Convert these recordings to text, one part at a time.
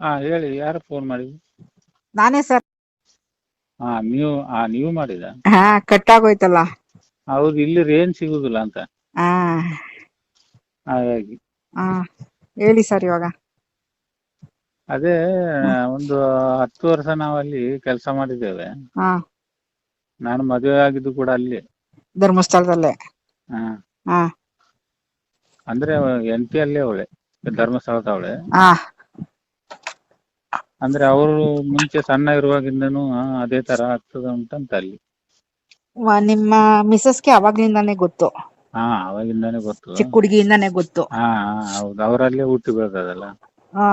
ಹಾ ಹೇಳಿ ಯಾರು ಫೋನ್ ಮಾಡಿದ್ದು? ನಾನೇ ಸರ್ ಹಾ ನೀವು ಹಾ ನೀವು ಮಾಡಿದ? ಹಾ ಕಟ್ ಆಗೋಯ್ತಲ್ಲ ಹೌದು ಇಲ್ಲಿ ರೇಂಜ್ ಸಿಗುದಿಲ್ಲ ಅಂತ. ಹಾ. ಹಾಗಾಗಿ. ಹಾ ಹೇಳಿ ಸರ್ ಇವಾಗ. ಅದೇ ಒಂದು ಹತ್ತು ವರ್ಷ ನಾವಲ್ಲಿ ಕೆಲಸ ಮಾಡಿದ್ದೇವೆ. ಹಾ. ನಾನು ಮದುವೆ ಆಗಿದ್ದು ಕೂಡ ಅಲ್ಲಿ. ಧರ್ಮಸ್ಥಳದಲ್ಲೇ. ಹಾ. ಹಾ. ಅಂದ್ರೆ ಪಿ ಅಲ್ಲೇ ಅವಳೆ ಧರ್ಮಸ್ಥಳದ ಅವಳೆ ಹಾ. ಅಂದ್ರೆ ಅವರು ಮುಂಚೆ ಸಣ್ಣ ಇರುವಾಗಿಂದನು ಅದೇ ತರ ಆಗ್ತದ ಉಂಟಂತ ಅಲ್ಲಿ. ವ- ನಿಮ್ಮ ಮಿಸಸ್ಗೆ ಅವಾಗ್ಲಿಂದಾನೇ ಗೊತ್ತು. ಹಾ ಅವಾಗಿಂದಾನೇ ಗೊತ್ತು. ಚಿಕ್ಕ ಹುಡುಗಿಯಿಂದಾನೇ ಗೊತ್ತು. ಹಾ ಹಾ, ಹೌದು. ಅವರಲ್ಲೇ ಹುಟ್ಟಿ ಬೆಳೆದದಲ್ಲ ಹಾ.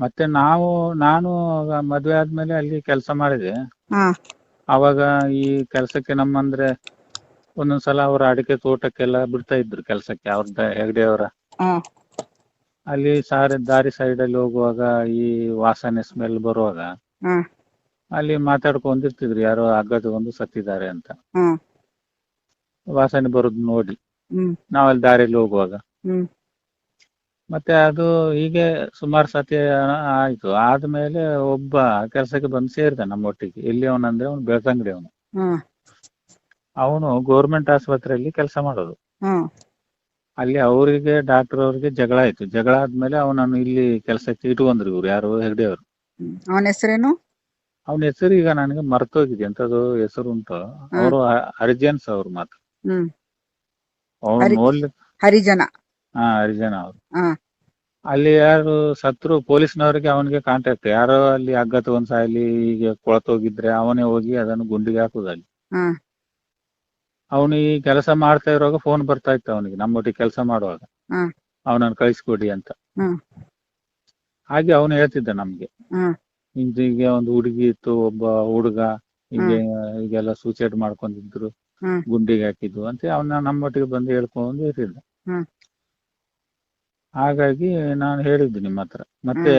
ಮತ್ತೆ ನಾವು ನಾನು ಆಗ ಮದ್ವೆ ಆದ್ಮೇಲೆ ಅಲ್ಲಿ ಕೆಲಸ ಮಾಡಿದೆ. ಹಾ. ಅವಾಗ ಈ ಕೆಲಸಕ್ಕೆ ನಮ್ಮಂದ್ರೆ ಒಂದೊಂದ್ಸಲ ಅವ್ರ ಅಡಿಕೆ ತೋಟಕ್ಕೆಲ್ಲ ಬಿಡ್ತಾ ಇದ್ರು ಕೆಲಸಕ್ಕೆ ಅವ್ರದ್ದ ಹೆಗ್ಡೆ ಅವರ. ಹಾ. ಅಲ್ಲಿ ಸಾರಿ ದಾರಿ ಸೈಡ್ ಅಲ್ಲಿ ಹೋಗುವಾಗ ಈ ವಾಸನೆ ಸ್ಮೆಲ್ ಬರುವಾಗ ಹಾ. ಅಲ್ಲಿ ಮಾತಾಡ್ಕೊಂಡಿರ್ತಿದ್ರು ಯಾರೋ ಹಗ್ಗ ತಗೊಂಡು ಸತ್ತಿದ್ದಾರೆ ಅಂತ. ಹಾ. ವಾಸನೆ ಬರೋದು ನೋಡಿ. ಹ್ಮ್. ನಾವಲ್ಲಿ ದಾರಿಯಲ್ಲಿ ಹೋಗುವಾಗ. ಹ್ಮ್. ಮತ್ತೆ ಅದು ಹೀಗೆ ಸುಮಾರು ಸತಿ ಆಯ್ತು. ಆದ್ಮೇಲೆ ಒಬ್ಬ ಕೆಲಸಕ್ಕೆ ಬಂದು ಸೇರಿದ ನಮ್ಮೊಟ್ಟಿಗೆ. ಎಲ್ಲಿ ಅವನಂದ್ರೆ ಅವನು ಬೆಳ್ತಂಗಡಿ ಅವನು. ಅವನು ಗೌರ್ಮೆಂಟ್ ಆಸ್ಪತ್ರೆಯಲ್ಲಿ ಕೆಲಸ ಮಾಡೋದು. ಅಲ್ಲಿ ಅವರಿಗೆ ಡಾಕ್ಟರ್ ಅವರಿಗೆ ಜಗಳ ಆಯ್ತು. ಜಗಳ ಆದ್ಮೇಲೆ ಅವನನ್ನು ಇಲ್ಲಿ ಕೆಲಸಕ್ಕೆ ಇಟ್ಕೊಂಡ್ರು ಇವ್ರು ಯಾರು? ಹೆಗ್ಡೆ ಅವರು. ಅವನ ಹೆಸರೇನು? ಅವನ ಹೆಸರು ಈಗ ನನಗೆ ಮರ್ತೋಗಿದೆ. ಎಂತದು ಹೆಸರು ಉಂಟು. ಅವರು ಹರಿಜನ್ಸ್ ಅವ್ರು ಮಾತ್ರ. ಹ್ಮ್. ಅವ್ರು ಹರಿ- ಹರಿಜನ. ಹಾ ಹರಿಜನ ಅವರು. ಅಲ್ಲಿ ಯಾರು ಸತ್ರು ಪೊಲೀಸ್ನವರಿಗೆ ಅವನಿಗೆ ಕಾಂಟ್ಯಾಕ್ಟ್ ಯಾರೋ ಅಲ್ಲಿ ಹಗ್ಗ ತಗೊಂಡ್ ಸಾಯ್ಲಿ ಈಗ ಕೊಳತೋಗಿದ್ರೆ ಅವನೇ ಹೋಗಿ ಅದನ್ನು ಗುಂಡಿಗೆ ಹಾಕುದು ಅಲ್ಲಿ. ಹಾ ಅವನು ಈ ಕೆಲಸ ಮಾಡ್ತಾ ಇರುವಾಗ ಫೋನ್ ಬರ್ತಾ ಇತ್ತು ಅವನಿಗೆ ನಮ್ಮೊಟ್ಟಿಗೆ ಕೆಲಸ ಮಾಡುವಾಗ. ಹಾ. ಅವನನ್ನು ಕಳಿಸ್ಕೊಡಿ ಅಂತ. ಹ್ಮ್ ಹಾಗೆ ಅವನು ಹೇಳ್ತಿದ್ದ ನಮ್ಗೆ. ಹ್ಮ್ ಹೀಗೆ ಒಂದು ಹುಡುಗಿ ಇತ್ತು ಒಬ್ಬ ಹುಡುಗ ಹೀಗೆ ಹೀಗೆಲ್ಲ ಸೂಸೈಡ್ ಮಾಡ್ಕೊಂಡಿದ್ರು ಹ್ಮ್ ಗುಂಡಿಗೆ ಹಾಕಿದ್ರು ಅಂತ ಅವನ ನಮ್ಮೊಟ್ಟಿಗೆ ಬಂದು ಹೇಳ್ಕೊಂಡು ಇರ್ತಿದ್ದ ಹ್ಮ್ ಹಾಗಾಗಿ ನಾನು ಹೇಳಿದ್ದು ನಿಮ್ಮ ಹತ್ರ. ಮತ್ತೆ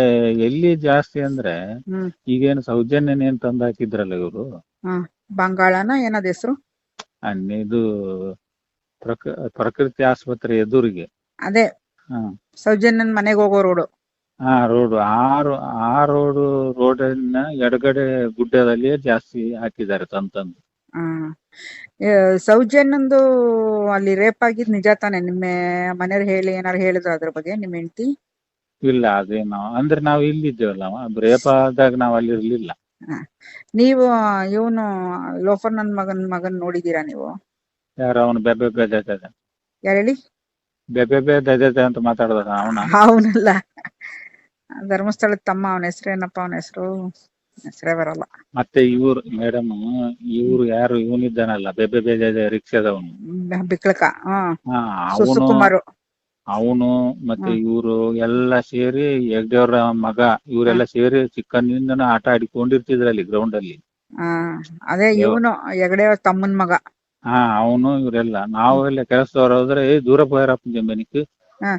ಎಲ್ಲಿ ಜಾಸ್ತಿ ಅಂದ್ರೆ ಹ್ಮ್. ಈಗೇನು ಸೌಜನ್ಯನೇನ್ ತಂದು ಹಾಕಿದ್ರಲ್ಲ ಇವರು? ಬಂಗಾಳನ ಏನದ ಹೆಸರು? ಇದು ಪ್ರಕ ಪ್ರಕೃತಿ ಆಸ್ಪತ್ರೆ ಎದುರಿಗೆ. ಅದೇ. ಹಾ. ಸೌಜನ್ಯನ್ ಮನೆಗೆ ಹೋಗೋ ರೋಡು. ಆ ರೋಡ್. ಆ ರೋ ಆ ರೋಡ್ ರೋಡಿನ ಎಡಗಡೆ ಗುಡ್ಡದಲ್ಲಿ ಜಾಸ್ತಿ ಹಾಕಿದ್ದಾರೆ ತಂತಂದು ಸೌಜನ್ಯಂದು ಅಲ್ಲಿ ರೇಪ್ ಆಗಿದ್ ನಿಜ ತಾನೆ? ನಿಮ್ಮ ಮನೆಯವ್ರು ಹೇಳಿ ಏನಾರು ಹೇಳಿದ್ರು ಅದ್ರ ಬಗ್ಗೆ ನಿಮ್ಮ ಹೆಂಡತಿ? ಇಲ್ಲ ಅದೇನು. ಅಂದ್ರೆ ನಾವು ಇಲ್ಲಿದ್ದೇವಲ್ಲ ರೇಪ ಆದಾಗ ನಾವು ಅಲ್ಲಿ ಇರ್ಲಿಲ್ಲ ನೀವು ಇವನು ಲೋಫರ್ ನನ್ ಮಗನ್ ಮಗನ್ ನೋಡಿದೀರಾ ನೀವು? ಯಾರು ಅವನು ಬೆಬೆ ಯಾರು ಹೇಳಿ? ಬೆಬೆ ಅಂತ ಮಾತಾಡದ ಅವನ? ಅವನಲ್ಲ. ಧರ್ಮಸ್ಥಳದ ತಮ್ಮ ಅವನ ಹೆಸರೇನಪ್ಪ ಅವನ ಹೆಸರು? ಹೆಸರೇ ಬರಲ್ಲ. ಮತ್ತೆ ಇವ್ರು ಮೇಡಮ್ ಇವ್ರು ಯಾರು ಇವನಿದ್ದಾನಲ್ಲ ಬೆಬೆ ಬೆದೆದ ರಿಕ್ಷಾದವನು. ಬಿಕ್ಳಕ ಹಾ. ಅವನು ಸುಕುಮಾರು ಅವನು ಮತ್ತೆ ಇವರು ಎಲ್ಲ ಸೇರಿ ಹೆಗ್ಡೆಯವ್ರ ಮಗ ಇವರೆಲ್ಲ ಸೇರಿ ಚಿಕ್ಕಂದಿಂದನು ಆಟ ಆಡಿಕೊಂಡಿರ್ತಿದ್ರಲ್ಲಿ ಗ್ರೌಂಡ್ ಅಲ್ಲಿ. ಆ, ಅದೇ ಇವನು ಹೆಗಡೆ ತಮ್ಮನ್ ಮಗ. ಹಾ ಅವನು ಇವರೆಲ್ಲ. ನಾವೆಲ್ಲ ಎಲ್ಲ ಕೆಲಸದವ್ರು ಹೋದ್ರೆ ಏ ದೂರ ಹೋಯರಪ್ಪ ಜಂಬನಿಕ್ ಹಾ.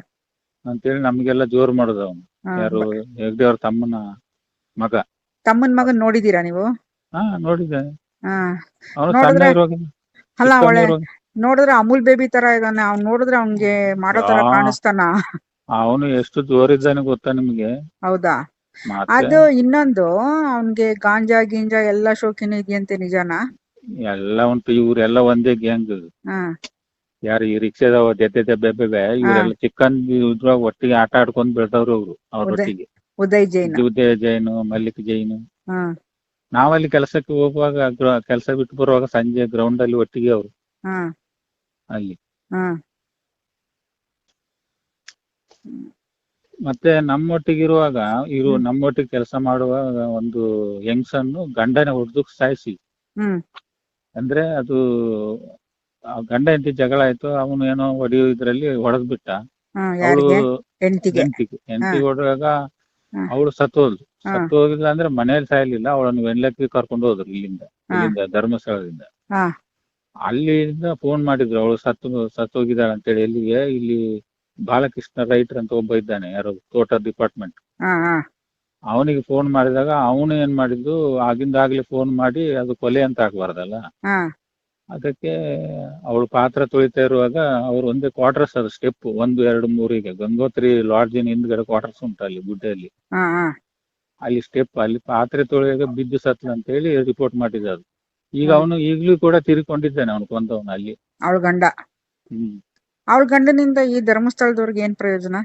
ಅಂತೇಳಿ ನಮ್ಗೆಲ್ಲ ಜೋರ್ ಮಾಡುದ ಅವನು. ಯಾರು ಹೆಗ್ಡೆಯವ್ರ ತಮ್ಮನ ಮಗ. ತಮ್ಮನ್ ಮಗನ್ ನೋಡಿದೀರಾ ನೀವು? ಹಾ ನೋಡಿದ್ದೆ ಆ, ಅವನು ನೋಡಿದ್ರೆ- ಸಣ್ಣ ಇರುವಾಗ ಅಲ್ಲ ಚಿಕ್ಕವನು ಒಳ್ಳೆ ಇರುವಾಗ ನೋಡಿದ್ರೆ ಅಮೂಲ್ ಬೇಬಿ ತರ ಇದಾನೆ ಅವ್ನ್ ನೋಡಿದ್ರೆ ಅವ್ನ್ಗೆ ಮಾಡೋ ತರ. ಕಾಣಿಸ್ತಾನ. ಅವನು ಎಷ್ಟು ಜೋರಿದ್ದಾನೆ ಗೊತ್ತಾ ನಿಮ್ಗೆ? ಹೌದಾ? ಮತ್ತೆ? ಅದು ಇನ್ನೊಂದು ಅವ್ನ್ಗೆ ಗಾಂಜಾ ಗಿಂಜಾ ಎಲ್ಲಾ ಶೋಕಿನ ಇದೆಯಂತೆ ನಿಜಾನ? ಎಲ್ಲ ಉಂಟು. ಇವ್ರೆಲ್ಲ ಒಂದೇ ಗ್ಯಾಂಗ್. ಹಾ. ಯಾರು ಈ ರಿಕ್ಷಾದವ ಜೊತೆ ಬೆಬ್ಬೆ ಇವರೆಲ್ಲ ಚಿಕ್ಕನ್ ಇದ್ರಾಗ ಒಟ್ಟಿಗೆ ಆಟ ಆಡ್ಕೊಂಡ್ ಬೆಳ್ದವ್ರು ಅವ್ರು ಅವ್ರೊಟ್ಟಿಗೆ ಉದಯ್ ಜೈನ್. ಉದಯ ಜೈನು ಮಲ್ಲಿಕ್ ಜೈನು. ಹಾ. ನಾವಲ್ಲಿ ಕೆಲಸಕ್ಕೆ ಹೋಗುವಾಗ ಕೆಲಸ ಬಿಟ್ಟು ಬರುವಾಗ ಸಂಜೆ ಗ್ರೌಂಡ್ ಅಲ್ಲಿ ಒಟ್ಟಿಗೆ ಅವ್ರು. ಹಾ. ಅಲ್ಲಿ ಹಾ. ಮತ್ತೆ ನಮ್ಮೊಟ್ಟಿಗಿರುವಾಗ ಇರು ನಮ್ಮೊಟ್ಟಿಗೆ ಕೆಲಸ ಮಾಡುವಾಗ ಒಂದು ಹೆಂಗ್ಸನ್ನು ಗಂಡನ ಹೊಡೆದು ಸಾಯಿಸಿ. ಹ್ಮ್. ಅಂದ್ರೆ ಅದು ಆ ಗಂಡ ಹೆಂಡತಿ ಜಗಳ ಆಯ್ತು ಅವನು ಏನೋ ಹೊಡೆಯೋ ಇದ್ರಲ್ಲಿ ಹೊಡೆದ್ ಬಿಟ್ಟ. ಹಾ ಅವಳು ಯಾರಿಗೆ? ಹೆಂಡತಿಗೆ. ಹೆಂಡತಿಗೆ. ಹೆಂಡತಿ ಹೊಡೆದಾಗ ಹಾ. ಅವಳು ಸತ್ತೋದ್ಲು. ಹಾ. ಸತ್ತು ಹೋಗಿಲ್ಲ ಅಂದ್ರೆ ಮನೇಲಿ ಸಾಯಲಿಲ್ಲ ಅವಳನ್ನು ವೆನ್ಲಕ್ಕಿ ಕರ್ಕೊಂಡು ಹೋದ್ರು ಇಲ್ಲಿಂದ ಹಾ. ಇಲ್ಲಿಂದ ಧರ್ಮಸ್ಥಳದಿಂದ. ಹಾ. ಅಲ್ಲಿಂದ ಫೋನ್ ಮಾಡಿದ್ರು ಅವಳು ಸತ್ತು ಸತ್ತೋಗಿದ್ದಾಳೆ ಅಂತೇಳಿ. ಎಲ್ಲಿಗೆ? ಇಲ್ಲಿ ಬಾಲಕೃಷ್ಣ ರೈಟರ್ ಅಂತ ಒಬ್ಬ ಇದ್ದಾನೆ ಯಾರೋ ತೋಟ ಡಿಪಾರ್ಟ್ಮೆಂಟ್ ಹಾ ಹಾ. ಅವನಿಗೆ ಫೋನ್ ಮಾಡಿದಾಗ ಅವನು ಏನ್ ಮಾಡಿದ್ದು ಆಗಿಂದಾಗ್ಲೇ ಫೋನ್ ಮಾಡಿ ಅದು ಕೊಲೆ ಅಂತ ಹಾಕ್ಬಾರ್ದಲ್ಲ ಹಾ. ಅದಕ್ಕೆ ಅವಳು ಪಾತ್ರ ತೊಳಿತಾ ಇರುವಾಗ ಅವ್ರು ಒಂದೇ ಕ್ವಾರ್ಟರ್ಸ್ ಅದು ಸ್ಟೆಪ್ ಒಂದು ಎರಡು ಈಗ ಗಂಗೋತ್ರಿ ಲಾಡ್ಜಿನ ಹಿಂದ್ಗಡೆ ಕ್ವಾರ್ಟರ್ಸ್ ಉಂಟು ಅಲ್ಲಿ ಗುಡ್ಡೆಯಲ್ಲಿ. ಹಾ ಹಾ. ಅಲ್ಲಿ ಸ್ಟೆಪ್ ಅಲ್ಲಿ ಪಾತ್ರೆ ತೊಳೆಯಾಗ ಬಿದ್ದು ಸತ್ಲ ಅಂತ ಹೇಳಿ ರಿಪೋರ್ಟ್ ಮಾಡಿದ ಅದು. ಈಗ. ಅವನು ಈಗ್ಲೂ ಕೂಡ ತಿರ್ಕೊಂಡಿದ್ದಾನೆ ಅವನು ಕೊಂದವನು ಅಲ್ಲಿ. ಅವಳ ಗಂಡ. ಹ್ಮ್. ಅವಳ ಗಂಡನಿಂದ ಈ ಧರ್ಮಸ್ಥಳದವ್ರಿಗೆ ಏನ್ ಪ್ರಯೋಜನ?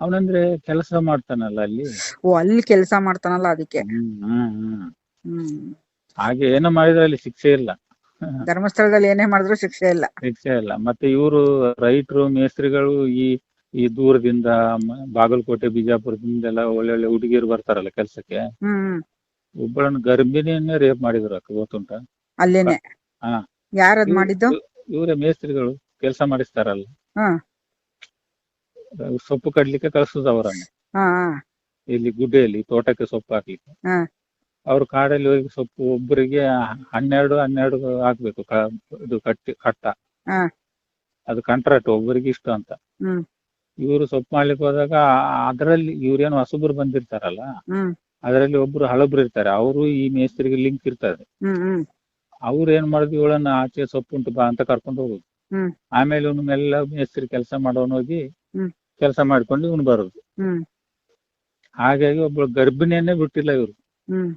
ಅವನಂದ್ರೆ ಕೆಲಸ ಮಾಡ್ತಾನಲ್ಲ ಅಲ್ಲಿ. ಓ ಅಲ್ಲಿ ಕೆಲಸ ಮಾಡ್ತಾನಲ್ಲ ಅದಕ್ಕೆ. ಹ್ಮ್ ಹ್ಮ್ ಹ್ಮ್. ಹ್ಮ್. ಹಾಗೆ ಏನೋ ಮಾಡಿದ್ರೆ ಅಲ್ಲಿ ಶಿಕ್ಷೆ ಇಲ್ಲ. ಧರ್ಮಸ್ಥಳದಲ್ಲಿ ಏನೇ ಮಾಡಿದ್ರು ಶಿಕ್ಷೆ ಇಲ್ಲ. ಶಿಕ್ಷೆ ಇಲ್ಲ. ಮತ್ತೆ ಇವರು ರೈತರು ಮೇಸ್ತ್ರಿಗಳು ಈ ಈ ದೂರದಿಂದ ಮ- ಬಾಗಲಕೋಟೆ ಒಳ್ಳೆ ಒಳ್ಳೆ ಹುಡುಗಿಯರು ಬರ್ತಾರಲ್ಲ ಕೆಲ್ಸಕ್ಕೆ. ಹ್ಮ್. ಒಬ್ಬಳನ್ನು ಗರ್ಭಿಣಿಯನ್ನೇ ರೇಪ್ ಮಾಡಿದ್ರು ಅಕ್ಕ ಗೊತ್ತುಂಟ? ಅಲ್ಲೇನೆ. ಹಾ. ಯಾರದ್ ಮಾಡಿದ್ದು? ಇವರೇ ಮೇಸ್ತ್ರಿಗಳು ಕೆಲಸ ಮಾಡಿಸ್ತಾರಲ್ಲ. ಹಾ. ಸೊಪ್ಪು ಕಡ್ಲಿಕ್ಕೆ ಕಳ್ಸುದು ಅವರನ್ನ. ಹಾ ಇಲ್ಲಿ ಗುಡ್ಡೆಯಲ್ಲಿ ತೋಟಕ್ಕೆ ಸೊಪ್ಪು ಹಾಕ್ಲಿಕ್ಕೆ. ಹಾ. ಅವ್ರು ಕಾಡಲ್ಲಿ ಹೋಗಿ ಸೊಪ್ಪು ಒಬ್ಬರಿಗೆ ಹನ್ನೆರಡು ಹನ್ನೆರಡು ಹಾಕ್ಬೇಕು ಕ- ಇದು ಕಟ್ಟಿ ಕಟ್ಟ. ಹಾ. ಅದು ಕಾಂಟ್ರಾಕ್ಟ್ ಒಬ್ಬರಿಗೆ ಇಷ್ಟು ಅಂತ. ಹ್ಮ್. ಇವರು ಸೊಪ್ಪು ಮಾಡ್ಲಿಕ್ಕೆ ಹೋದಾಗ ಅದರಲ್ಲಿ ಇವ್ರೇನು ಹೊಸಬ್ರು ಬಂದಿರ್ತಾರಲ್ಲ? ಹ್ಮ್. ಅದರಲ್ಲಿ ಒಬ್ರು ಹಳಬ್ರು ಇರ್ತಾರೆ. ಅವರು ಈ ಮೇಸ್ತ್ರಿಗೆ ಲಿಂಕ್ ಇರ್ತಾರೆ ಹ್ಮ್ ಹ್ಮ್. ಅವ್ರು ಏನ್ ಮಾಡಿದ್ವಿ ಇವಳನ್ನ ಆಚೆ ಸೊಪ್ಪುಂಟು ಬಾ ಅಂತ ಕರ್ಕೊಂಡು ಹೋಗುದು. ಹ್ಮ್. ಆಮೇಲೆ ಇವನು ಮೆಲ್ಲ ಮೇಸ್ತ್ರಿ ಕೆಲಸ ಮಾಡೋನು ಹೋಗಿ ಹ್ಮ್. ಕೆಲಸ ಮಾಡ್ಕೊಂಡು ಇವನು ಬರೋದು. ಹ್ಮ್. ಹಾಗಾಗಿ ಒಬ್ಳು ಗರ್ಭಿಣಿಯನ್ನೇ ಬಿಟ್ಟಿಲ್ಲ ಇವ್ರು. ಹ್ಮ್.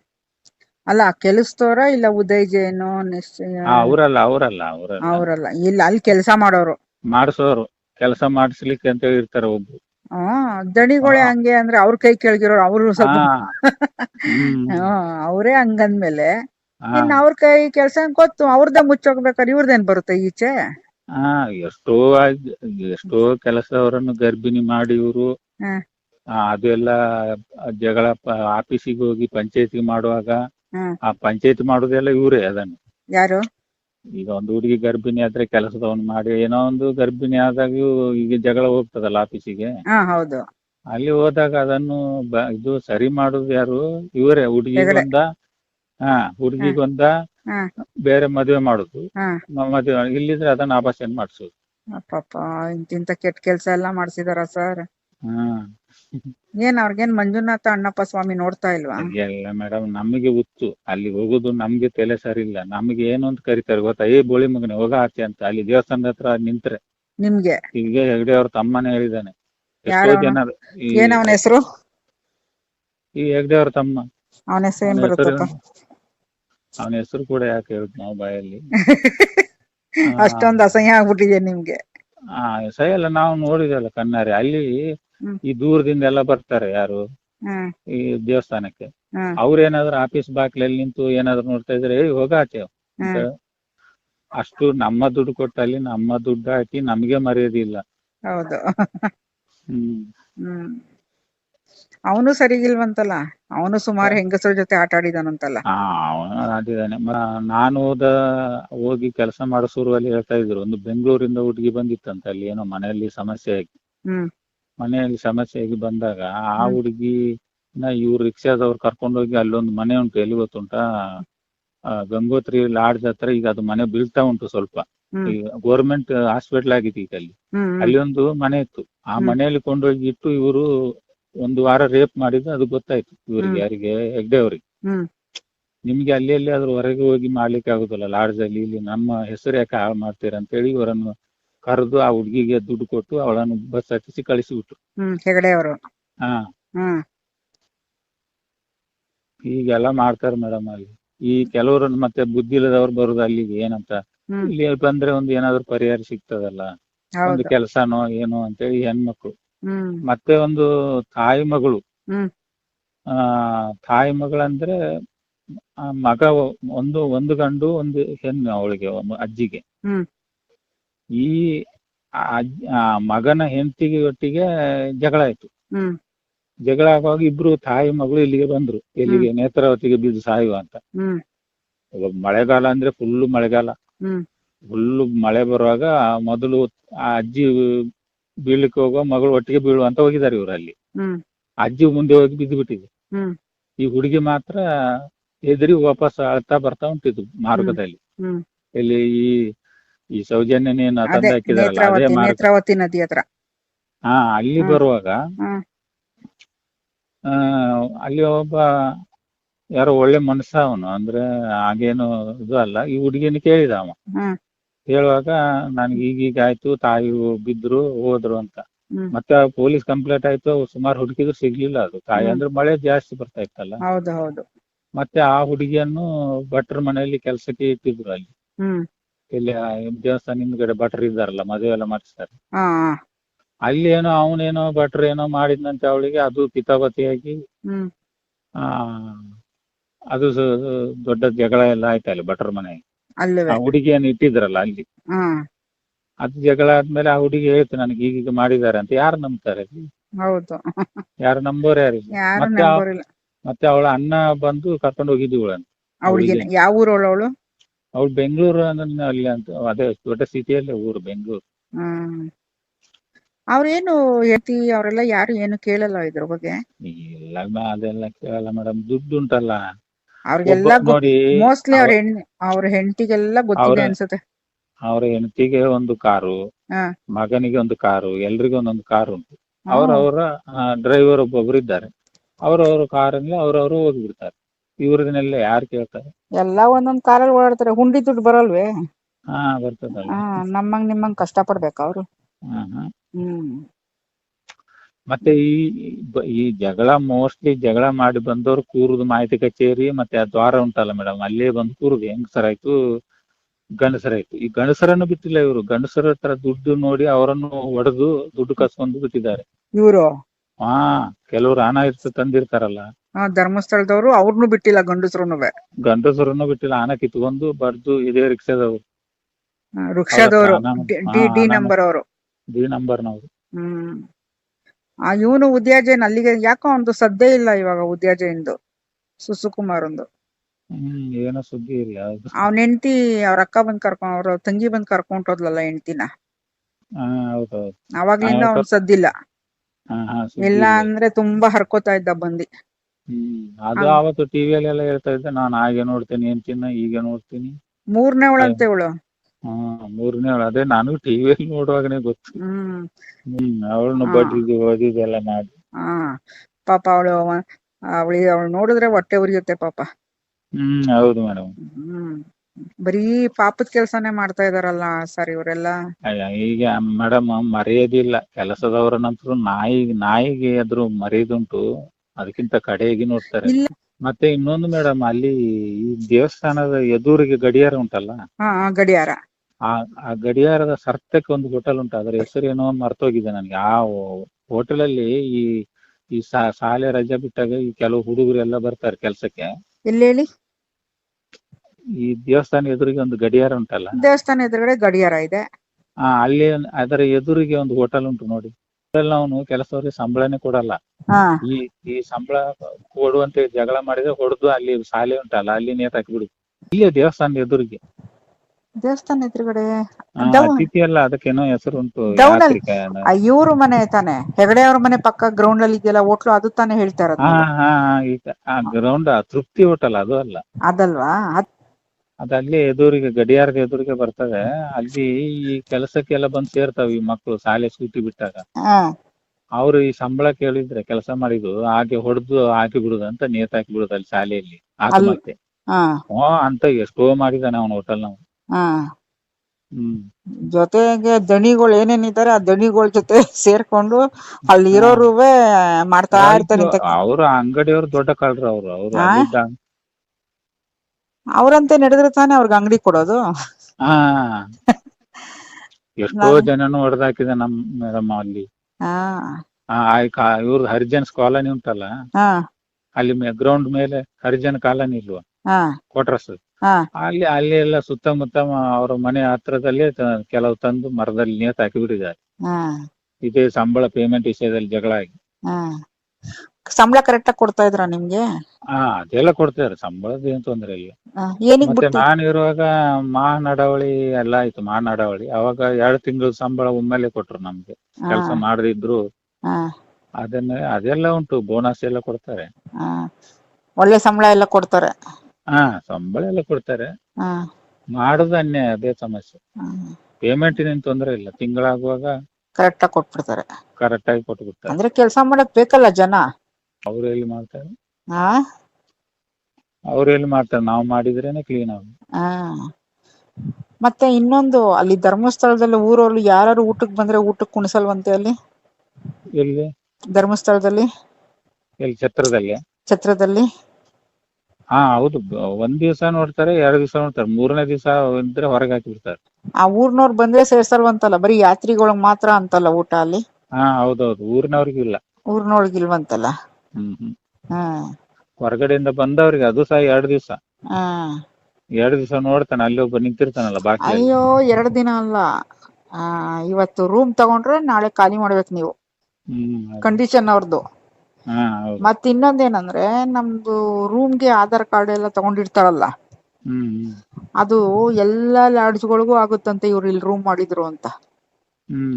ಅಲ್ಲ ಕೆಲಸದವ್ರ ಇಲ್ಲ ಉದಯ್ ಜೈನು ನಿಶ್ಚಯ ಅವರಲ್ಲ ಅವರಲ್ಲ ಅವರಲ್ಲ. ಅವ್ರಲ್ಲ. ಇಲ್ಲ ಅಲ್ಲಿ ಕೆಲಸ ಮಾಡೋರು. ಮಾಡಿಸೋರು. ಕೆಲಸ ಮಾಡಿಸ್ಲಿಕ್ಕೆ ಅಂತ ಹೇಳಿ ಇರ್ತಾರೆ ಒಬ್ರು. ದಣಿಗಳೇ. ಹಂಗೆ ಅಂದ್ರೆ ಅವ್ರ ಕೈ ಕೆಳಗಿರೋರು ಅವ್ರು ಸ್ವಲ್ಪ ಅವರೇ ಹಂಗಂದ್ಮೇಲೆ ಇನ್ನು ಇನ್ ಅವ್ರ ಕೈ ಕೆಲ್ಸ ಗೊತ್ತು ಅವ್ರದ್ದೇ ಮುಚ್ಚೋಗ್ಬೇಕಾದ್ರೆ ಇವ್ರದೇನ್ ಬರುತ್ತೆ ಈಚೆ? ಹಾ ಎಷ್ಟೋ ಕೆಲಸ ಎಷ್ಟೋ ಕೆಲಸದವರನ್ನು ಗರ್ಭಿಣಿ ಮಾಡಿ ಇವರು. ಅದೆಲ್ಲ ಜಗಳ ಆಫೀಸಿಗೆ ಹೋಗಿ ಪಂಚಾಯತಿ ಮಾಡುವಾಗ ಆ ಪಂಚಾಯತಿ ಮಾಡುದೆಲ್ಲ ಇವರೇ ಅದನ್ನು. ಯಾರು? ಈಗ ಒಂದು ಹುಡುಗಿ ಗರ್ಭಿಣಿ ಆದ್ರೆ ಕೆಲಸದವನು ಮಾಡಿ ಏನೋ ಒಂದು ಗರ್ಭಿಣಿ ಆದಾಗ್ಯೂ ಈಗ ಜಗಳ ಹೋಗ್ತದಲ್ಲ ಆಫೀಸಿಗೆ. ಹಾ ಹೌದು. ಅಲ್ಲಿ ಹೋದಾಗ ಅದನ್ನು ಬ- ಇದು ಸರಿ ಮಾಡೋದು ಯಾರು? ಇವರೇ. ಹುಡುಗಿಗೊಂದ ಹಾ ಹುಡುಗಿಗೊಂದ ಹಾ. ಬೇರೆ ಮದುವೆ ಮಾಡುದು. ಹಾ. ಮ- ಮದುವೆ ಇಲ್ಲಿದ್ರೆ ಅದನ್ನ ಆಭಾಷಣ ಮಾಡಿಸೋದು. ಪಾಪ ಇಂತಿಂತ ಕೆಟ್ಟ ಕೆಲಸ ಎಲ್ಲಾ ಮಾಡ್ಸಿದಾರ ಸರ್? ಹಾ. ಏನ್ ಅವ್ರಿಗೇನ್ ಮಂಜುನಾಥ ಅಣ್ಣಪ್ಪ ಸ್ವಾಮಿ ನೋಡ್ತಾ ಇಲ್ವಾ? ಎಲ್ಲ ಮೇಡಮ್ ನಮಗೆ ಹುಚ್ಚು. ಅಲ್ಲಿ ಹೋಗುದು ನಮ್ಗೆ ತಲೆ ಸರಿ ಇಲ್ಲ ನಮ್ಗೆ ಏನು ಅಂತ ಕರೀತಾರೆ ಗೊತ್ತಾ? ಏ ಬೋಳಿ ಮಗನೆ ಹೋಗ ಆಚೆ ಅಂತ. ಅಲ್ಲಿ ದೇವಸ್ಥಾನದ ಹತ್ರ ನಿಂತ್ರೆ. ನಿಮ್ಗೆ? ಈಗ ಹೆಗಡೆ ಅವ್ರ ತಮ್ಮನೇ ಹೇಳಿದಾನೆ. ಎಷ್ಟೋ ಯಾರವನು? ಜನ ಈ ಏನ್ ಅವನ ಹೆಸರು? ಈ ಹೆಗಡೆ ಅವ್ರ ತಮ್ಮ. ಅವನ ಹೆಸರು ಏನ್ ಅವನ ಹೆಸರು ಅವನ ಹೆಸರು ಕೂಡ ಯಾಕೆ ಹೇಳುದು ನಾವು ಬಾಯಲ್ಲಿ? ಅಷ್ಟೊಂದು ಅಸಹ್ಯ ಆಗ್ಬಿಟ್ಟಿದೆ ನಿಮ್ಗೆ. ಆ ಸಹ ಅಲ್ಲ ನಾವು ನೋಡಿದಲ್ಲ ಕಣ್ಣಾರೆ. ಅಲ್ಲಿ ಹ್ಮ್. ಈ ದೂರದಿಂದ ಎಲ್ಲ ಬರ್ತಾರೆ ಯಾರು? ಹ್ಮ್. ಈ ದೇವಸ್ಥಾನಕ್ಕೆ. ಹ್ಮ್. ಅವ್ರೇನಾದ್ರು ಆಫೀಸ್ ಬಾಕ್ಲಲ್ಲಿ ನಿಂತು ಏನಾದ್ರು ನೋಡ್ತಾ ಇದ್ರೆ ಏಯ್ ಹೋಗ ಆಚೆ. ಅಂತ ಅಷ್ಟು ನಮ್ಮ ದುಡ್ಡು ಕೊಟ್ಟಲ್ಲಿ ನಮ್ಮ ದುಡ್ಡು ಹಾಕಿ ನಮ್ಗೆ ಮರ್ಯಾದೆ ಇಲ್ಲ. ಹೌದು. ಹ್ಮ್. ಹ್ಮ್. ಅವನು ಸರಿಗಿಲ್ವಂತಲ್ಲ ಅವನು ಸುಮಾರು ಹೆಂಗಸರ ಜೊತೆ ಆಟ ಆಡಿದಾನಂತಲ್ಲ? ಆ ಅವನು ಮ- ನಾನು ಹೋದ ಹೋಗಿ ಕೆಲಸ ಮಾಡೋ ಅಲ್ಲಿ ಹೇಳ್ತಾ ಇದ್ರು ಒಂದು ಬೆಂಗಳೂರಿಂದ ಹುಡುಗಿ ಬಂದಿತ್ತಂತ ಅಲ್ಲಿ ಏನೋ ಮನೆಯಲ್ಲಿ ಸಮಸ್ಯೆ ಆಗಿ. ಹ್ಮ್. ಮನೆಯಲ್ಲಿ ಸಮಸ್ಯೆ ಆಗಿ ಬಂದಾಗ ಆ ಹುಡುಗಿನ ಹುಡುಗಿ ಇವ್ರು ರಿಕ್ಷಾದವ್ರು ಕರ್ಕೊಂಡೋಗಿ ಅಲ್ಲೊಂದು ಮನೆ ಉಂಟು ಎಲ್ಲಿ ಗೊತ್ತುಂಟಾ? ಆ, ಗಂಗೋತ್ರಿ ಲಾಡ್ಜ್ ಹತ್ರ ಈಗ ಅದು ಮನೆ ಬೀಳ್ತಾ ಉಂಟು ಸ್ವಲ್ಪ. ಹ್ಮ್. ಈಗ ಗೌರ್ಮೆಂಟ್ ಹಾಸ್ಪಿಟಲ್ ಆಗಿದೆ ಈಗ ಅಲ್ಲಿ. ಅಲ್ಲೊಂದು ಅಲ್ಲಿ ಒಂದು ಮನೆ ಇತ್ತು. ಆ ಹ್ಮ್. ಮನೆಯಲ್ಲಿ ಕೊಂಡೋಗಿ ಇಟ್ಟು ಇವರು ಒಂದು ವಾರ ರೇಪ್ ಮಾಡಿದ್ದು ಅದು ಗೊತ್ತಾಯ್ತು ಇವರಿಗೆ ಹ್ಮ್. ಯಾರಿಗೆ? ಹೆಗ್ಡೆ ಅವ್ರಿಗೆ. ಹ್ಮ್. ನಿಮ್ಗೆ ಅಲ್ಲಿ ಎಲ್ಲಿ ಹೊರಗೆ ಹೋಗಿ ಮಾಡ್ಲಿಕ್ಕೆ ಆಗುದಿಲ್ಲ ಲಾಡ್ಜ್ ಅಲ್ಲಿ ಇಲ್ಲಿ ನಮ್ಮ ಹೆಸರು ಯಾಕೆ ಹಾಳು ಮಾಡ್ತೀರ ಅಂತ ಹೇಳಿ ಇವರನ್ನು ಕರೆದು ಆ ಹುಡುಗಿಗೆ ದುಡ್ಡು ಕೊಟ್ಟು ಅವಳನ್ನು ಬಸ್ ಹತ್ತಿಸಿ ಕಳಿಸಿಬಿಟ್ರು. ಹ್ಮ್ ಹೆಗಡೆ ಅವರು ಹಾ. ಹ್ಮ್. ಹೀಗೆಲ್ಲ ಮಾಡ್ತಾರೆ ಮೇಡಮ್ ಅಲ್ಲಿ. ಈ ಕೆಲವರು ಮತ್ತೆ ಬುದ್ಧಿ ಇಲ್ಲದವ್ರು ಬರುದು ಅಲ್ಲಿಗೆ ಏನಂತ. ಹ್ಮ್. ಇಲ್ಲಿ ಬಂದ್ರೆ ಒಂದು ಏನಾದ್ರು ಪರಿಹಾರ ಸಿಗ್ತದಲ್ಲ. ಒಂದು ಹೌದು. ಕೆಲಸನೋ ಏನೋ ಅಂತೇಳಿ ಹೆಣ್ಮಕ್ಳು. ಹ್ಮ್. ಮತ್ತೆ ಒಂದು ತಾಯಿ ಮಗಳು. ಹ್ಮ್. ಆ ತಾಯಿ ಮಗಳಂದ್ರೆ ಆ ಮಗ ಒ- ಒಂದು ಒಂದು ಗಂಡು ಒಂದು ಹೆಣ್ಣು ಅವಳಿಗೆ ಅಜ್ಜಿಗೆ. ಹ್ಮ್. ಈ ಆ ಆ ಮಗನ ಹೆಂಡತಿಗೆ ಒಟ್ಟಿಗೆ ಜಗಳ ಆಯ್ತು. ಹ್ಮ್. ಜಗಳ ಆಗುವಾಗ ಇಬ್ರು ತಾಯಿ ಮಗಳು ಇಲ್ಲಿಗೆ ಬಂದ್ರು. ಎಲ್ಲಿಗೆ? ನೇತ್ರಾವತಿಗೆ ಬಿದ್ದು ಸಾಯುವ ಅಂತ. ಹ್ಮ್. ಇವಾಗ ಮಳೆಗಾಲ ಅಂದ್ರೆ ಫುಲ್ ಮಳೆಗಾಲ. ಹ್ಮ್. ಫುಲ್ಲು ಮಳೆ ಬರುವಾಗ ಮೊದಲು ಆ ಅಜ್ಜಿ ಬೀಳ್ಲಿಕ್ಕೆ ಹೋಗುವ ಮಗಳು ಒಟ್ಟಿಗೆ ಬೀಳುವ ಅಂತ ಹೋಗಿದ್ದಾರೆ ಇವ್ರು ಅಲ್ಲಿ ಹ್ಮ್. ಅಜ್ಜಿ ಮುಂದೆ ಹೋಗಿ ಬಿದ್ದು ಬಿಟ್ಟಿದೆ ಹ್ಮ್. ಈ ಹುಡುಗಿ ಮಾತ್ರ ಎದುರಿ ವಾಪಸ್ ಅಳ್ತಾ ಬರ್ತಾ ಉಂಟಿದ್ದು ಮಾರ್ಗದಲ್ಲಿ ಹ್ಮ್. ಇಲ್ಲಿ ಈ ಈ ಸೌಜನ್ಯ ನೀನು ತಂದು ಹಾಕಿದಾರಲ್ಲ ಅದೇ ನೇತ್ರಾವತಿ ಮಾರ್ಗ. ನೇತ್ರಾವತಿ ನದಿ ಹತ್ರ. ಹಾ ಅಲ್ಲಿ ಬರುವಾಗ ಹ್ಮ್. ಆ ಅಲ್ಲಿ ಒಬ್ಬ ಯಾರೋ ಒಳ್ಳೆ ಮನಸ್ಸ ಅವನು ಅಂದ್ರೆ ಹಾಗೇನು ಇದು ಅಲ್ಲ ಈ ಹುಡುಗಿನ ಕೇಳಿದ ಅವ. ಹ್ಮ್ ಹೇಳುವಾಗ ನನ್ಗೆ ಈಗೀಗ ಆಯ್ತು ತಾಯಿ ಬಿದ್ರು ಹೋದ್ರು ಅಂತ. ಹ್ಮ್. ಮತ್ತೆ ಪೊಲೀಸ್ ಕಂಪ್ಲೇಂಟ್ ಆಯ್ತು ಸುಮಾರು ಹುಡುಕಿದ್ರು ಸಿಗ್ಲಿಲ್ಲ ಅದು. ತಾಯಿ ಹ್ಮ್. ಅಂದ್ರೆ ಮಳೆ ಜಾಸ್ತಿ ಬರ್ತಾ ಇತ್ತಲ್ಲ. ಹೌದು ಹೌದು. ಮತ್ತೆ ಆ ಹುಡುಗಿಯನ್ನು ಭಟ್ರ ಮನೆಯಲ್ಲಿ ಕೆಲಸಕ್ಕೆ ಇಟ್ಟಿದ್ರು ಅಲ್ಲಿ. ಹ್ಮ್. ಇಲ್ಲಿ ಆ ದೇವಸ್ಥಾನ ಹಿಂದ್ಗಡೆ ಭಟ್ರು ಇದ್ದಾರಲ್ಲ ಮದುವೆ ಎಲ್ಲ ಮಾಡಿಸ್ತಾರೆ. ಹಾ. ಅಲ್ಲಿ ಏನೋ ಅವನೇನೋ ಭಟ್ರು ಏನೋ ಮಾಡಿದಂತೆ ಅವಳಿಗೆ ಅದು ಪಿತಾಪತಿಯಾಗಿ ಹ್ಮ್. ಆ ಅದು ಸ- ದೊಡ್ಡ ಜಗಳ ಎಲ್ಲ ಆಯ್ತಲ್ಲ ಭಟ್ರ ಮನೆ. ಅಲ್ಲವೇ ಆ ಹುಡುಗಿಯನ್ನು ಇಟ್ಟಿದ್ರಲ್ಲ ಅಲ್ಲಿ. ಹಾ. ಅದು ಜಗಳ ಆದ್ಮೇಲೆ ಆ ಹುಡುಗಿ ಹೇಳ್ತು ನನಗೆ ಈಗೀಗ ಮಾಡಿದ್ದಾರೆ ಅಂತ. ಯಾರು ನಂಬ್ತಾರೆ ಅಲ್ಲಿ? ಹೌದು. ಯಾರು ನಂಬೋರು ಯಾರಿಲ್ಲ ಯಾರು ಮತ್ತೆ ಆ- ನಂಬೋರಿಲ್ಲ. ಮತ್ತೆ ಅವಳ ಅಣ್ಣ ಬಂದು ಕರ್ಕೊಂಡು ಹೋಗಿದ್ವಿ ಅವಳಿಗೆ. ಯಾವ ಊರವಳು ಅವಳು? ಅವಳು ಬೆಂಗಳೂರು ಅಂದ್ರೆ ಅಲ್ಲಿ ಅಂತ ಅದೇ ದೊಡ್ಡ ಸಿಟಿಯಲ್ಲೇ ಊರು ಬೆಂಗಳೂರು. ಹ್ಮ್. ಅವ್ರೇನು ಹೇಳ್ತಿ ಅವರೆಲ್ಲ ಯಾರು ಏನು ಕೇಳಲ್ಲ ಇದ್ರ ಬಗ್ಗೆ? ಇಲ್ಲ ಮ- ಅದೆಲ್ಲ ಕೇಳಲ್ಲ ಮೇಡಮ್ ದುಡ್ಡು ಉಂಟಲ್ಲ. ಅವ್ರಿಗೆಲ್ಲ ಒಬ್ಬ ನೋಡಿ ಮೋಸ್ಟ್ಲಿ ಅವ್ರ ಹೆಣ್ ಅವ್ರ ಹೆಂಡತಿಗೆಲ್ಲ ಗೊತ್ತಿದೆ ಅವ್ರ- ಅನ್ಸುತ್ತೆ. ಅವ್ರ ಹೆಂಡತಿಗೆ ಒಂದು ಕಾರು ಹಾ. ಮಗನಿಗೆ ಒಂದು ಕಾರು ಎಲ್ರಿಗೂ ಒಂದೊಂದು ಕಾರು ಉಂಟು. ಅವರವರ ಡ್ರೈವರ್ ಒಬ್ಬೊಬ್ರು ಇದ್ದಾರೆ. ಅವರವರ ಕಾರಲ್ಲಿ ಹೋಗಿ ಹೋಗ್ಬಿಡ್ತಾರೆ. ಇವ್ರನ್ನೆಲ್ಲ ಯಾರು ಕೇಳ್ತಾರೆ? ಎಲ್ಲಾ ಒಂದೊಂದ್ ಕಾರಲ್ಲಿ ಓಡಾಡ್ತಾರೆ. ಹುಂಡಿ ದುಡ್ಡು ಬರಲ್ವೇ? ಹಾ ಬರ್ತದಲ್ಲ. ಹಾ ನಮ್ಮಂಗ್ ನಿಮ್ಮಂಗ್ ಕಷ್ಟ ಪಡ್ಬೇಕ ಅವ್ರು. ಹಾ ಹಾ. ಹ್ಮ್. ಮತ್ತೆ ಈ ಬ- ಈ ಜಗಳ ಮೋಸ್ಟ್ಲಿ ಜಗಳ ಮಾಡಿ ಬಂದವರು ಕೂರುದು ಮಾಹಿತಿ ಕಚೇರಿ ಮತ್ತೆ ಆ ದ್ವಾರ ಉಂಟಲ್ಲ ಮೇಡಮ್? ಅಲ್ಲೇ ಬಂದು ಕೂರುದು. ಹೆಂಗಸರಾಯ್ತು ಗಂಡಸರಾಯ್ತು ಈ ಗಂಡಸರನ್ನು ಬಿಟ್ಟಿಲ್ಲ ಇವರು. ಗಂಡಸರ ಹತ್ರ ದುಡ್ಡು ನೋಡಿ ಅವರನ್ನು ಹೊಡೆದು ದುಡ್ಡು ಕಸ್ಕೊಂಡು ಬಿಟ್ಟಿದ್ದಾರೆ. ಇವ್ರು? ಹಾ ಕೆಲವರು ಹಣ ಇರ್ತ ತಂದಿರ್ತಾರಲ್ಲ. ಧರ್ಮಸ್ಥಳದವ್ರು ಅವ್ರನ್ನು ಬಿಟ್ಟಿಲ್ಲ ಗಂಡಸ್ರುನುವೆ. ಗಂಡಸರನ್ನು ಬಿಟ್ಟಿಲ್ಲ ಆನೆ ಕಿತ್ಕೊಂಡು ಬರ್ದು ಇದೇ ರಿಕ್ಷಾದವ್ರು. ರಿಕ್ಷಾದವರು ಡಿ ಡಿ ನಂಬರ್ ಅವರು ದಿ ನಂಬರ್ನವ್ರು. ಹ್ಮ್. ಆ ಇವನು ಉದ್ಯಾಜಯನ್ ಅಲ್ಲಿಗೆ ಯಾಕೋ ಒಂದು ಸದ್ದೇ ಇಲ್ಲ ಇವಾಗ ಉದ್ಯಾಜಯಂದು ಸುಸುಕುಮಾರ್ ಒಂದು ಏನೋ ಸುದ್ದಿ ಇಲ್ಲ ಅವ್ನ ಹೆಂಡತಿ ಅವ್ರ ಅಕ್ಕ ಬಂದ್ ಕರ್ಕೊಂಡ್ ಅವ್ರ ತಂಗಿ ಬಂದ್ ಕರ್ಕೊಂಡ್ ಹೋದ್ಲಲ್ಲ ಹೆಂಡತಿನ? ಅವಾಗ್ಲಿಂದ ಅವ್ನ್ ಸದ್ದಿಲ್ಲ. ಇಲ್ಲ. ಅಂದ್ರೆ ತುಂಬಾ ಹರ್ಕೋತಾ ಇದ್ದ ಬಂದಿ. ಹ್ಮ್. ಅದು ಟಿವಿ ಅವತ್ತು ಟಿವಿಯಲ್ಲಿ ಎಲ್ಲ ಹೇಳ್ತಾ ಇದ್ದೆ ನಾನು ಹಾಗೆ ನೋಡ್ತೀನಿ ಚಿನ್ನ ಈಗ ನೋಡ್ತೀನಿ. ಮೂರನೇ ಅಂತ ಇವಳು ಹಾ ಮೂರನೇ ಅದೇ ನಾನು ಟಿವಿಯಲ್ಲಿ ನೋಡುವಾಗನೆ ಗೊತ್ತು. ಹ್ಮ್. ಹ್ಮ್ ಅವಳನ್ನು ಹಾ. ಬಡ್ಡಿದ್ದು ಓದಿದ್ದೆಲ್ಲ ಮಾಡಿ. ಹಾ ಪಾಪ ಅವಳು ಅವಳಿ ಅವಳು ನೋಡಿದ್ರೆ ಹೊಟ್ಟೆ ಉರಿಯುತ್ತೆ ಪಾಪ. ಹ್ಮ್ ಹೌದು ಮೇಡಮ್ ಹ್ಮ್. ಬರೀ ಪಾಪದ ಕೆಲಸನೇ ಮಾಡ್ತಾ ಇದಾರಲ್ಲ ಸರ್ ಇವರೆಲ್ಲ. ಈಗ ಮೇಡಮ್ ಮರೆಯೋದಿಲ್ಲ ಕೆಲಸದವರ ನಂತರ ನಾಯಿ ನಾಯಿಗೆ ಆದ್ರೂ ಮರೆಯುದುಂಟು ಅದಕ್ಕಿಂತ ಕಡೆಗೆ ನೋಡ್ತಾರೆ. ಮತ್ತೆ ಇನ್ನೊಂದು ಮೇಡಮ್ ಅಲ್ಲಿ ಈ ದೇವಸ್ಥಾನದ ಎದುರಿಗೆ ಗಡಿಯಾರ ಉಂಟಲ್ಲ? ಹಾ ಗಡಿಯಾರ. ಆ ಆ ಗಡಿಯಾರದ ಸರ್ತಕ್ಕೆ ಒಂದು ಹೋಟೆಲ್ ಉಂಟು. ಅದರ ಹೆಸರು ಏನೋ ಮರ್ತೋಗಿದೆ ನನಗೆ. ಆ ಹೋಟೆಲ್ ಅಲ್ಲಿ ಈ ಈ ಶಾಲೆ ರಜೆ ಬಿಟ್ಟಾಗ ಈ ಕೆಲವು ಹುಡುಗರು ಎಲ್ಲ ಬರ್ತಾರೆ ಕೆಲ್ಸಕ್ಕೆ. ಎಲ್ಲಿ ಹೇಳಿ? ಈ ದೇವಸ್ಥಾನ ಎದುರಿಗೆ ಒಂದು ಗಡಿಯಾರ ಉಂಟಲ್ಲ? ದೇವಸ್ಥಾನ ಎದುರುಗಡೆ ಗಡಿಯಾರ ಇದೆ. ಆ ಅಲ್ಲಿ ಅದರ ಎದುರಿಗೆ ಒಂದು ಹೋಟೆಲ್ ಉಂಟು ನೋಡಿ. ಅವನು ಕೆಲಸದವ್ರಿಗೆ ಸಂಬಳನೇ ಕೊಡಲ್ಲ. ಹಾ. ಈ ಈ ಸಂಬಳ ಕೊಡುವಂತೆ ಜಗಳ ಮಾಡಿದ್ರೆ ಹೊಡೆದು ಅಲ್ಲಿ ಶಾಲೆ ಉಂಟಲ್ಲ ಅಲ್ಲಿ ನೇತಾಕಿ ಬಿಡು ಇಲ್ಲೇ ದೇವಸ್ಥಾನ ಎದುರಿಗೆ. ದೇವಸ್ಥಾನ ಎದುರುಗಡೆ? ಆ, ಡೌನ್ ಅತಿಥಿ ಅಲ್ಲ ಅದಕ್ಕೇನೋ ಹೆಸರು ಉಂಟು Down ಅಲ್ಲಿ- ಯಾತ್ರಿಕ ಇವ್ರು ಮನೆ ತಾನೆ. ಹೆಗಡೆ ಅವ್ರ ಮನೆ ಪಕ್ಕ ಗ್ರೌಂಡ್ ಅಲ್ಲಿ ಇದೆಯಲ್ಲ ಹೋಟ್ಲು ಅದು ತಾನೇ ಹೇಳ್ತಾ ಇರೋದು ಹಾ ನೀವು. ಹಾ ಹಾ, ಈಗ ಆ ಗ್ರೌಂಡ್ ತೃಪ್ತಿ ಹೋಟೆಲ್ ಅದು ಅಲ್ಲ. ಅದಲ್ವಾ? ಅದ್- ಅದು ಅಲ್ಲಿ ಎದುರಿಗೆ ಗಡಿಯಾರದ ಎದುರಿಗೆ ಬರ್ತದೆ ಅಲ್ಲಿ ಈ ಕೆಲಸಕ್ಕೆಲ್ಲ ಬಂದು ಸೇರ್ತಾವ ಈ ಮಕ್ಕಳು ಶಾಲೆ ಸೂಟಿ ಬಿಟ್ಟಾಗ. ಹಾ. ಅವ್ರು ಈ ಸಂಬಳ ಕೇಳಿದ್ರೆ ಕೆಲಸ ಮಾಡಿದ್ದು ಹಾಗೆ ಹೊಡೆದು ಹಾಕಿ ಬಿಡುದು ಅಂತ ನೇತಾಕಿ ಬಿಡುದು ಅಲ್ಲಿ ಶಾಲೆಯಲ್ಲಿ ಆತ್ಮಹತ್ಯೆ ಹಾ. ಹ್ಞೂ ಅಂತ ಎಷ್ಟೋ ಮಾಡಿದಾನೆ ಅವನ ಹೋಟೆಲ್ ನಾವು ಹಾ. ಹ್ಮ್. ಜೊತೆಗೆ ದಣಿಗಳು ಏನೇನಿದ್ದಾರೆ ಆ ದಣಿಗಳ ಜೊತೆ ಸೇರ್ಕೊಂಡು ಅಲ್ಲಿ ಇರೋರು ಮಾಡ್ತಾ ಇರ್ತಾರೆ ಅಂತ ಅವ್ರ ಅಂಗಡಿಯವ್ರು ದೊಡ್ಡ ಕಳ್ರು ಅವ್ರು. ಅವ್ರು ಆ? ಅಲ್ಲಿದ್ದ ಅವ್ರಂತೆ ನಡೆದ್ರೆ ತಾನೇ ಅವ್ರಿಗೆ ಅಂಗಡಿ ಕೊಡೋದು. ಹಾ. ಎಷ್ಟೋ ನಾನು- ಜನನು ಹೊಡೆದಾಕಿದ ನಮ್ ಮೇಡಮ್ ಅಲ್ಲಿ. ಹಾ. ಹರಿಜನ್ಸ್ ಕಾಲನಿ ಉಂಟಲ್ಲ? ಹಾ. ಅಲ್ಲಿ ಗ್ರೌಂಡ್ ಮೇಲೆ ಹರಿಜನ್ ಕಾಲನಿ ಇಲ್ವಾ? ಕೊಟ್ರಸ್ ಕ್ವಾರ್ಟರ್ಸ್ ಅಲ್ಲಿ ಅಲ್ಲಿ ಎಲ್ಲ ಸುತ್ತಮುತ್ತ ಅವ್ರ ಮನೆ ಹತ್ರದಲ್ಲಿ ಕೆಲವು ತಂದು ಮರದಲ್ಲಿ ನೇತು ಹಾಕಿ ಬಿಟ್ಟಿದ್ದಾರೆ ಇದೇ ಸಂಬಳ ಪೇಮೆಂಟ್ ವಿಷಯದಲ್ಲಿ ಜಗಳ ಆಗಿ. ಸಂಬಳ ಕರೆಕ್ಟ್ ಆಗಿ ಕೊಡ್ತಾ ಇದ್ರ ನಿಮ್ಗೆ? ಹಾ ಅದೆಲ್ಲ ಕೊಡ್ತಾರೆ ಸಂಬಳದ ಏನ್ ತೊಂದ್ರೆ ಇಲ್ಲ. ನಾನ್ ಏನಿಗ್ ಮತ್ತೆ ಬಿಡ್ತಿ ನಾನು ಇರುವಾಗ ಮಾ ನಡಾವಳಿ ಎಲ್ಲ ಆಯ್ತು ಮಾ ನಡವಳಿ. ಅವಾಗ ಎರಡ್ ತಿಂಗಳು ಸಂಬಳ ಒಮ್ಮೆಲೆ ಕೊಟ್ರು ನಮ್ಗೆ. ಕೆಲಸ ಮಾಡದಿದ್ರು ಹಾ. ಅದನ್ನ ಅದೆಲ್ಲ ಉಂಟು. ಬೋನಸ್ ಎಲ್ಲ ಕೊಡ್ತಾರೆ. ಹಾ. ಒಳ್ಳೆ ಸಂಬಳ ಎಲ್ಲ ಕೊಡ್ತಾರೆ. ಹಾ ಸಂಬಳ ಎಲ್ಲ ಕೊಡ್ತಾರೆ. ಹಾ. ಮಾಡುದು ಅನ್ಯಾಯ ಅದೇ ಸಮಸ್ಯೆ. ಪೇಮೆಂಟ್ ಏನ್ ತೊಂದ್ರೆ ಇಲ್ಲ. ತಿಂಗಳಾಗುವಾಗ ಕರೆಕ್ಟ್ ಆಗಿ ಕೊಟ್ಬಿಡ್ತಾರೆ. ಕರೆಕ್ಟ್ ಆಗಿ ಕೊಟ್ಟು ಬಿಡ್ತಾರೆ ಅಂದ್ರೆ ಕೆಲಸ ಮಾಡಕ್ ಬೇಕಲ್ಲ ಜನ? ಅವ್ರು ಎಲ್ಲಿ ಮಾಡ್ತಾರೆ? ಆ? ಅವ್ರು ಎಲ್ಲಿ ಮಾಡ್ತಾರೆ? ನಾವು ಮಾಡಿದ್ರೇನೆ ಕ್ಲೀನ್ ಆಗುತ್ತೆ. ಆ. ಮತ್ತೆ ಇನ್ನೊಂದು ಅಲ್ಲಿ ಧರ್ಮಸ್ಥಳದಲ್ಲಿ ಊರವ್ರು ಯಾರು ಊಟಕ್ಕೆ ಬಂದ್ರೆ ಊಟಕ್ಕೆ ಕುಣಿಸಲ್ವಂತೆ ಅಲ್ಲಿ? ಎಲ್ಲಿ? ಧರ್ಮಸ್ಥಳದಲ್ಲಿ? ಎಲ್ಲಿ? ಛತ್ರದಲ್ಲಿ? ಛತ್ರದಲ್ಲಿ? ಹಾ ಹೌದು. ಬ- ಒಂದ್ ದಿವಸ ನೋಡ್ತಾರೆ ಎರಡು ದಿವಸ ನೋಡ್ತಾರೆ. ಮೂರನೇ ದಿವಸ ಇದ್ರೆ ಹೊರಗೆ ಹಾಕಿಬಿಡ್ತಾರೆ ಆ ಊರ್ನವ್ರು ಬಂದ್ರೆ ಸೇರ್ಸಲ್ವಂತಲ್ಲ? ಬರೀ ಯಾತ್ರಿಗಳಿಗೆ ಮಾತ್ರ ಅಂತಲ್ಲ ಊಟ ಅಲ್ಲಿ? ಹಾ ಹೌದೌದು. ಊರಿನವ್ರಿಗಿಲ್ಲ. ಇಲ್ಲ ಊರ್ನೊಳಗಿಲ್ವಂತಲ್ಲ ಹ್ಮ್ ಹ್ಮ್. ಹಾ. ಹೊರಗಡೆಯಿಂದ ಬಂದವ್ರಿಗೆ ಅದು ಸಹ ಎರಡು ದಿವಸ. ಹ್ಮ್ ಎರಡು ದಿವಸ ನೋಡ್ತಾನೆ ಅಲ್ಲಿ ಒಬ್ಬ ನಿಂತಿರ್ತಾನಲ್ಲ ಬಾಕಿ ಅಯ್ಯೋ ಎರಡು ದಿನ ಅಲ್ಲ. ಆ ಇವತ್ತು ರೂಮ್ ತಗೊಂಡ್ರೆ ನಾಳೆ ಖಾಲಿ ಮಾಡ್ಬೇಕು ನೀವು. ಹ್ಮ್ ಹೌದು. ಕಂಡೀಷನ್ ಅವ್ರದ್ದು ಹಾ ಹೌದು. ಮತ್ ಇನ್ನೊಂದೇನಂದ್ರೆ ನಮ್ದು ರೂಮ್ಗೆ ಆಧಾರ್ ಕಾರ್ಡ್ ಎಲ್ಲ ತಗೊಂಡಿರ್ತಾರಲ್ಲ. ಹ್ಮ್ ಹ್ಮ್. ಅದು ಎಲ್ಲಾ ಲಾಡ್ಜ್ಗಳಿಗೂ ಆಗುತ್ತಂತೆ ಇವ್ರು ಇಲ್ಲಿ ರೂಮ್ ಮಾಡಿದ್ರು ಅಂತ. ಹ್ಮ್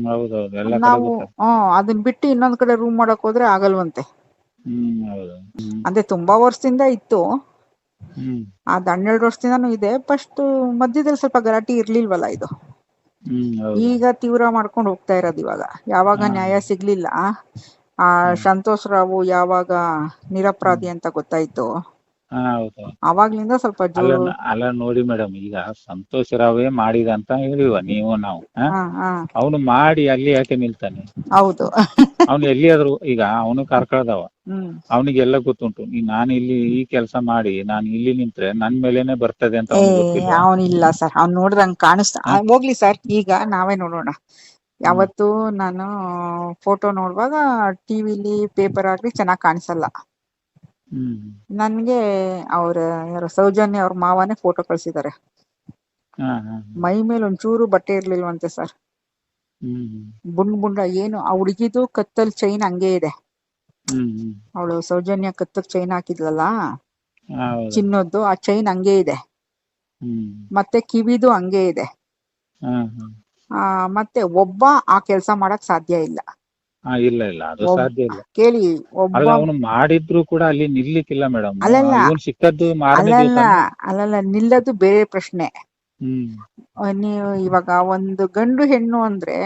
ಎಲ್ಲ ಕಡೆ ನಾವು ಗೊತ್ತಾಗ್ತದೆ. ಹ್ಮ್ ಅದನ್ ಬಿಟ್ಟು ಇನ್ನೊಂದ್ ಕಡೆ ರೂಮ್ ಮಾಡಕ್ ಹೋದ್ರೆ ಆಗಲ್ವಂತೆ. ಅಂದ್ರೆ ತುಂಬಾ ವರ್ಷದಿಂದ ಇತ್ತು. ಅದ್ ಹನ್ನೆರಡು ವರ್ಷದಿಂದಾನು ಇದೆ ಫಸ್ಟ್ ಮಧ್ಯದಲ್ಲಿ ಸ್ವಲ್ಪ ಗಲಾಟೆ ಇರ್ಲಿಲ್ವಲ್ಲ ಇದು? ಈಗ ತೀವ್ರ ಮಾಡ್ಕೊಂಡು ಹೋಗ್ತಾ ಇರೋದು ಇವಾಗ. ಯಾವಾಗ ನ್ಯಾಯ ಸಿಗ್ಲಿಲ್ಲ ಆ ಸಂತೋಷ್ ರಾವು ಯಾವಾಗ ನಿರಪರಾಧಿ ಅಂತ ಗೊತ್ತಾಯ್ತು. ಹಾ ಹೌದು. ಅವಾಗ್ಲಿಂದ ಸ್ವಲ್ಪ ಅಲ್ಲ ಜೋರು ಅಲ್ಲ ನೋಡಿ ಮೇಡಮ್ ಈಗ ಸಂತೋಷ್ ರಾವೇ ಮಾಡಿದ ಅಂತ ಹೇಳಿವ ನೀವು ನಾವು ಹಾ? ಹಾ ಅವನು ಮಾಡಿ ಅಲ್ಲಿ ಯಾಕೆ ನಿಲ್ತಾನೆ? ಹೌದು. ಅವನು ಎಲ್ಲಿಯಾದ್ರೂ ಈಗ ಅವನು ಕಾರ್ಕಳದವ. ಹ್ಮ್. ಅವನಿಗೆಲ್ಲ ಗೊತ್ತುಂಟು ನೀ ನಾನು ಇಲ್ಲಿ ಈ ಕೆಲಸ ಮಾಡಿ ನಾನು ಇಲ್ಲಿ ನಿಂತ್ರೆ ನನ್ ಮೇಲೇನೆ ಬರ್ತದೆ ಅಂತ ಏ ಅವನಿಲ್ಲ ಸರ್. ಅವ್ನ್ ನೋಡಿದ್ರೆ ಹಂಗ್ ಕಾಣಿಸ್ತಾ ಆ, ಹೋಗ್ಲಿ ಸರ್ ಈಗ ನಾವೇ ನೋಡೋಣ. ಯಾವತ್ತು ನಾನು ಫೋಟೋ ನೋಡುವಾಗ ಟಿವಿಲಿ ಪೇಪರ್ ಆಗ್ಲಿ ಚೆನ್ನಾಗ್ ಕಾಣಿಸಲ್ಲ. ನನ್ಗೆ ಅವ್ರ ಯಾರೋ ಸೌಜನ್ಯ ಅವ್ರ ಮಾವನೇ ಫೋಟೋ ಕಳ್ಸಿದ್ದಾರೆ ಮೈ ಮೇಲೆ ಒಂಚೂರು ಬಟ್ಟೆ ಇರ್ಲಿಲ್ವಂತೆ ಸರ್ ಬುಂಡ್ ಬುಂಡ ಏನು ಆ ಹುಡುಗಿದು ಕತ್ತಲ್ ಚೈನ್ ಹಂಗೆ ಇದೆ. ಅವಳು ಸೌಜನ್ಯ ಕತ್ತಲ್ ಚೈನ್ ಹಾಕಿದ್ಲಲ್ಲ? ಚಿನ್ನದ್ದು ಆ ಚೈನ್ ಹಂಗೆ ಇದೆ. ಮತ್ತೆ ಕಿವಿದು ಹಂಗೆ ಇದೆ. ಮತ್ತೆ ಒಬ್ಬ ಆ ಕೆಲಸ ಮಾಡಕ್ ಸಾಧ್ಯ ಇಲ್ಲ. ಹಾ ಇಲ್ಲ ಇಲ್ಲ ಅದು ಒಬ್- ಸಾಧ್ಯ ಇಲ್ಲ. ಕೇಳಿ ಒಬ್ಬ ಅಲ್ಲ ಅವನು ಮಾಡಿದ್ರು ಕೂಡ ಅಲ್ಲಿ ನಿಲ್ಲಿಕ್ಕಿಲ್ಲ ಮೇಡಮ್. ಅಲ್ಲಲ್ಲ. ಇವನು ಸಿಕ್ಕದ್ದು ಮಾರನೇ ಅಲ್ಲಲ್ಲ. ದಿವಸ ಅಲ್ಲಲ್ಲ ನಿಲ್ಲದು ಬೇರೆ ಪ್ರಶ್ನೆ. ಹ್ಮ್. ಆ, ನೀವು ಇವಾಗ ಒಂದು ಗಂಡು ಹೆಣ್ಣು ಅಂದ್ರೆ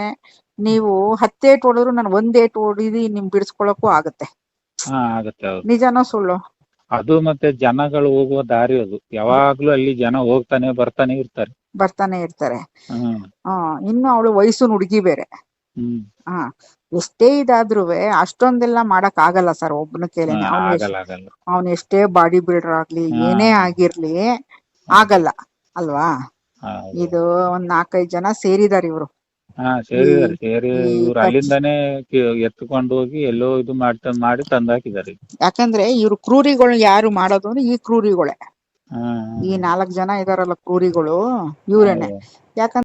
ನೀವು ಹತ್ತೇಟ್ ಹೊಡೆದ್ರು ನಾನು ಒಂದೇಟ್ ಏಟ್ ಹೊಡಿದಿ ನಿಮ್ ಬಿಡಿಸ್ಕೊಳಕ್ಕೂ ಆಗತ್ತೆ. ಹಾ ಆಗತ್ತೆ ಹೌದು. ನಿಜನೋ ಸುಳ್ಳು? ಅದು ಮತ್ತೆ ಜನಗಳು ಹೋಗುವ ದಾರಿ ಅದು. ಯಾವಾಗ್ಲೂ ಅಲ್ಲಿ ಜನ ಹೋಗ್ತಾನೆ ಬರ್ತಾನೆ ಇರ್ತಾರೆ. ಬರ್ತಾನೆ ಇರ್ತಾರೆ. ಹ್ಮ್. ಆ ಇನ್ನು ಅವಳು ವಯಸ್ಸು ಹುಡುಗಿ ಬೇರೆ. ಹ್ಮ್. ಹಾ. ಎಷ್ಟೇ ಇದಾದ್ರೂ ಅಷ್ಟೊಂದೆಲ್ಲ ಮಾಡಕ್ ಆಗಲ್ಲ ಸರ್ ಒಬ್ಬನ ಕೇಳೇನೆ ಹಾ, ಆಗಲ್ಲ ಆಗಲ್ಲ. ಅವ್ನು ಎಷ್ಟೇ ಬಾಡಿ ಬಿಲ್ಡರ್ ಆಗ್ಲಿ ಹಾ. ಏನೇ ಆಗಿರ್ಲಿ ಆಗಲ್ಲ ಅಲ್ವಾ? ಹೌದು. ಇದು ಒಂದ್ ನಾಲ್ಕೈದು ಜನ ಸೇರಿದಾರೆ ಇವ್ರು. ಹಾ ಸೇರಿದಾರೆ ಸೇರಿ ಈ ಇವ್ರು ಕಚ್- ಅಲ್ಲಿಂದಾನೇ ಕಿ- ಎತ್ಕೊಂಡು ಹೋಗಿ ಎಲ್ಲೋ ಇದು ಮಾಡ್ತಾ ಮಾಡಿ ತಂದಾಕಿದ್ದಾರೆ. ಯಾಕಂದ್ರೆ ಇವ್ರು ಕ್ರೂರಿಗಳು ಯಾರು ಮಾಡೋದು ಅಂದ್ರೆ ಈ ಕ್ರೂರಿಗಳೇ. ಹಾ ಈ ನಾಲ್ಕ್ ಜನ ಇದಾರಲ್ಲ ಕ್ರೂರಿಗಳು ಇವ್ರೇನೆ. ಯಾಕಂದ್ರೆ